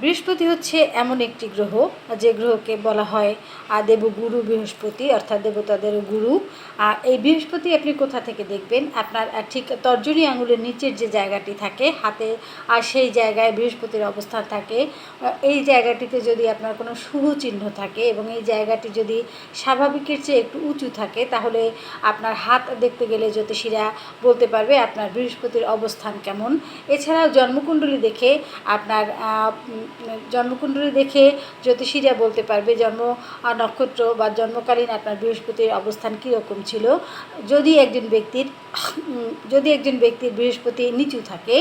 বৃহস্পতি হচ্ছে এমন একটি গ্রহ, যে গ্রহকে বলা হয় দেবগুরু বৃহস্পতি, অর্থাৎ দেবতাদের গুরু। এই বৃহস্পতি আপনি কোথা থেকে দেখবেন? আপনার ঠিক তর্জনী আঙুলের নিচের যে জায়গাটি থাকে, হাতে, আর সেই জায়গায় বৃহস্পতির অবস্থান থাকে। এই জায়গাটিতে যদি আপনার কোনো শুভ চিহ্ন থাকে এবং এই জায়গাটি যদি স্বাভাবিকের চেয়ে একটু উঁচু থাকে, তাহলে আপনার হাত দেখতে গেলে জ্যোতিষীরা বলতে পারবে আপনার বৃহস্পতির অবস্থান কেমন। এছাড়াও জন্মকুণ্ডলী দেখে আপনার জন্মকুণ্ডলী দেখে জ্যোতিষীরা বলতে পারবে জন্ম নক্ষত্র বা জন্মকালীন আপনার বৃহস্পতির অবস্থান কীরকম ছিল। যদি একজন ব্যক্তির যদি একজন ব্যক্তির বৃহস্পতি নিচু থাকে,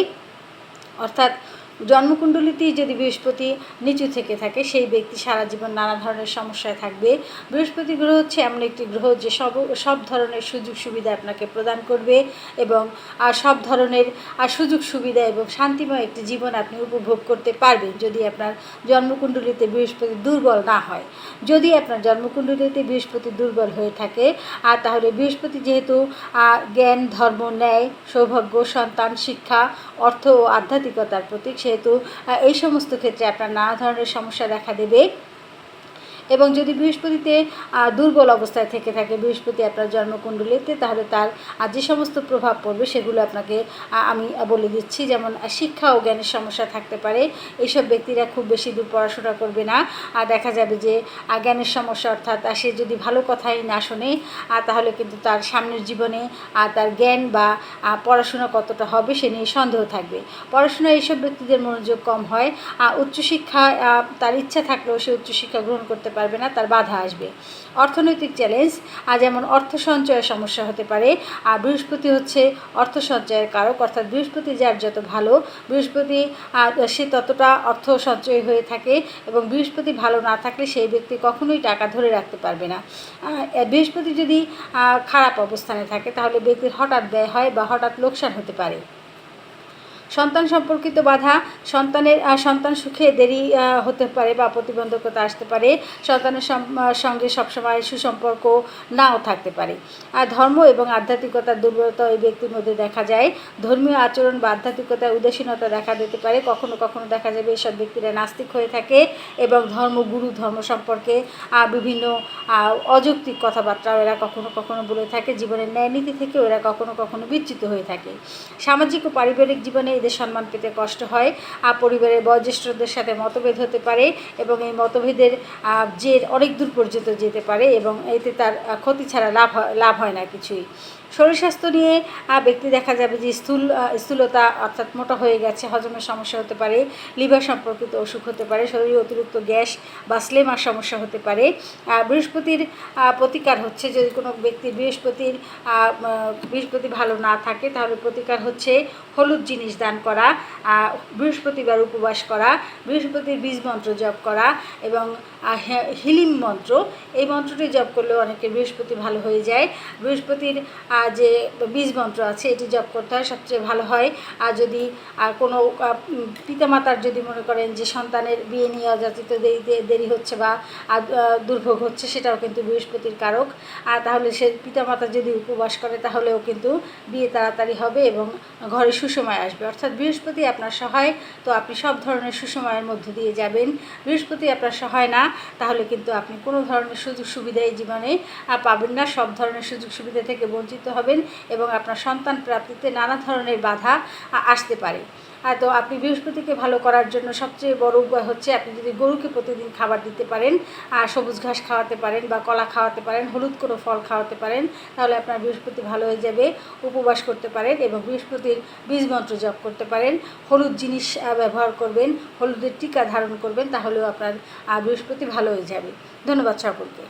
অর্থাৎ জন্মকুণ্ডলিতেই যদি বৃহস্পতি নিচু থেকে থাকে, সেই ব্যক্তি সারা জীবন নানা ধরনের সমস্যায় থাকবে। বৃহস্পতি গ্রহ হচ্ছে এমন একটি গ্রহ যে সব সব ধরনের সুযোগ সুবিধা আপনাকে প্রদান করবে এবং, আর সব ধরনের সুযোগ সুবিধা এবং শান্তিময় একটি জীবন আপনি উপভোগ করতে পারবেন যদি আপনার জন্মকুণ্ডলিতে বৃহস্পতি দুর্বল না হয়। যদি আপনার জন্মকুণ্ডলিতে বৃহস্পতি দুর্বল হয়ে থাকে, আর তাহলে বৃহস্পতি যেহেতু জ্ঞান, ধর্ম, ন্যায়, সৌভাগ্য, সন্তান, শিক্ষা, অর্থ ও আধ্যাত্মিকতার প্রতীক সেহেতু এই সমস্ত ক্ষেত্রে আপনার নানা ধরনের সমস্যা দেখা দেবে। এবং যদি বৃহস্পতিতে দুর্বল অবস্থায় থেকে থাকে, বৃহস্পতি আপনার জন্মকুণ্ডলিতে, তাহলে তার যে সমস্ত প্রভাব পড়বে, সেগুলো আপনাকে আমি বলে দিচ্ছি। যেমন শিক্ষা ও জ্ঞানের সমস্যা থাকতে পারে। এইসব ব্যক্তিরা খুব বেশি দূর পড়াশোনা করবে না। আর দেখা যাবে যে জ্ঞানের সমস্যা, অর্থাৎ সে যদি ভালো কথাই না শোনে তাহলে কিন্তু তার সামনের জীবনে তার জ্ঞান বা পড়াশোনা কতটা হবে, সে নিয়ে সন্দেহ থাকবে। পড়াশোনা এইসব ব্যক্তিদের মনোযোগ কম হয়। উচ্চশিক্ষা তার ইচ্ছা থাকলেও সে উচ্চশিক্ষা গ্রহণ করতে পারবে না, তার বাধা আসবে। অর্থনৈতিক চ্যালেঞ্জ আর যেমন অর্থ সঞ্চয়ের সমস্যা হতে পারে। আর বৃহস্পতি হচ্ছে অর্থ সঞ্চয়ের কারক, অর্থাৎ বৃহস্পতি যার যত ভালো, বৃহস্পতি সে ততটা অর্থ সঞ্চয় হয়ে থাকে এবং বৃহস্পতি ভালো না থাকলে সেই ব্যক্তি কখনোই টাকা ধরে রাখতে পারবে না। বৃহস্পতি যদি খারাপ অবস্থানে থাকে, তাহলে ব্যক্তির হঠাৎ ব্যয় হয় বা হঠাৎ লোকসান হতে পারে। সন্তান সম্পর্কিত বাধা, সন্তানের সন্তান সুখে দেরি হতে পারে বা প্রতিবন্ধকতা আসতে পারে। সন্তানের সঙ্গে সবসময় সুসম্পর্ক নাও থাকতে পারে। আর ধর্ম এবং আধ্যাত্মিকতার দুর্বলতা ওই ব্যক্তির মধ্যে দেখা যায়। ধর্মীয় আচরণ বা আধ্যাত্মিকতার উদাসীনতা দেখা দিতে পারে। কখনো কখনো দেখা যাবে এসব ব্যক্তিরা নাস্তিক হয়ে থাকে এবং ধর্মগুরু ধর্ম সম্পর্কে বিভিন্ন অযৌক্তিক কথাবার্তাও এরা কখনো কখনো বলে থাকে। জীবনের ন্যায় নীতি থেকে এরা কখনো কখনো বিচ্যুত হয়ে থাকে। সামাজিক ও পারিবারিক জীবনে এদের সম্মান পেতে কষ্ট হয়। পরিবারের বয়োজ্যেষ্ঠদের সাথে মতভেদ হতে পারে এবং এই মতভেদের জের অনেক দূর পর্যন্ত যেতে পারে এবং এতে তার ক্ষতি ছাড়া লাভ লাভ হয় না কিছুই। শরীর স্বাস্থ্য নিয়ে ব্যক্তি দেখা যাবে যে স্থূল স্থূলতা অর্থাৎ মোটা হয়ে গেছে, হজমের সমস্যা হতে পারে, লিভার সম্পর্কিত অসুখ হতে পারে, শরীরে অতিরিক্ত গ্যাস বা স্লেমার সমস্যা হতে পারে। বৃহস্পতির প্রতিকার হচ্ছে যদি কোনো ব্যক্তি বৃহস্পতির বৃহস্পতি ভালো না থাকে তাহলে প্রতিকার হচ্ছে হলুদ জিনিস দান করা বৃহস্পতিবার উপবাস করা, বৃহস্পতির বীজ মন্ত্র জপ করা এবং হিলিম মন্ত্র। এই মন্ত্রটি জপ করলেও অনেকে বৃহস্পতি ভালো হয়ে যায়। বৃহস্পতির যে বীজ মন্ত্র আছে, এটি জপ করতে হয়, সবচেয়ে ভালো হয়। আর যদি কোনো পিতামাতার যদি মনে করেন যে সন্তানের বিয়ে নিয়ে অযাচিত দেরিতে, দেরি হচ্ছে বা দুর্ভোগ হচ্ছে, সেটাও কিন্তু বৃহস্পতির কারক। আর তাহলে সে পিতামাতা যদি উপবাস করে, তাহলেও কিন্তু বিয়ে তাড়াতাড়ি হবে এবং ঘরে সুসময় আসবে। অর্থাৎ বৃহস্পতি আপনার সহায়। তো আপনি সব ধরনের সুসময়ের মধ্য দিয়ে যাবেন। বৃহস্পতি আপনার সহায় না, তাহলে কিন্তু আপনি কোনো ধরনের সুযোগ সুবিধা এই জীবনে পাবেন না। সব ধরনের সুযোগ সুবিধা থেকে বঞ্চিত হবেন এবং আপনার সন্তান প্রাপ্তিতে নানা ধরনের বাধা আসতে পারে। তো আপনি বৃহস্পতিকে ভালো করার জন্য সবচেয়ে বড় উপায় হচ্ছে আপনি যদি গরুকে প্রতিদিন খাবার দিতে পারেন আর সবুজ ঘাস খাওয়াতে পারেন বা কলা খাওয়াতে পারেন, হলুদ কোনো ফল খাওয়াতে পারেন, তাহলে আপনার বৃহস্পতি ভালো হয়ে যাবে, উপবাস করতে পারেন এবং বৃহস্পতির বীজ মন্ত্র জপ করতে পারেন, হলুদ জিনিস ব্যবহার করবেন, হলুদের টিকা ধারণ করবেন, তাহলেও আপনার বৃহস্পতি ভালো হয়ে যাবে। ধন্যবাদ সকলকে।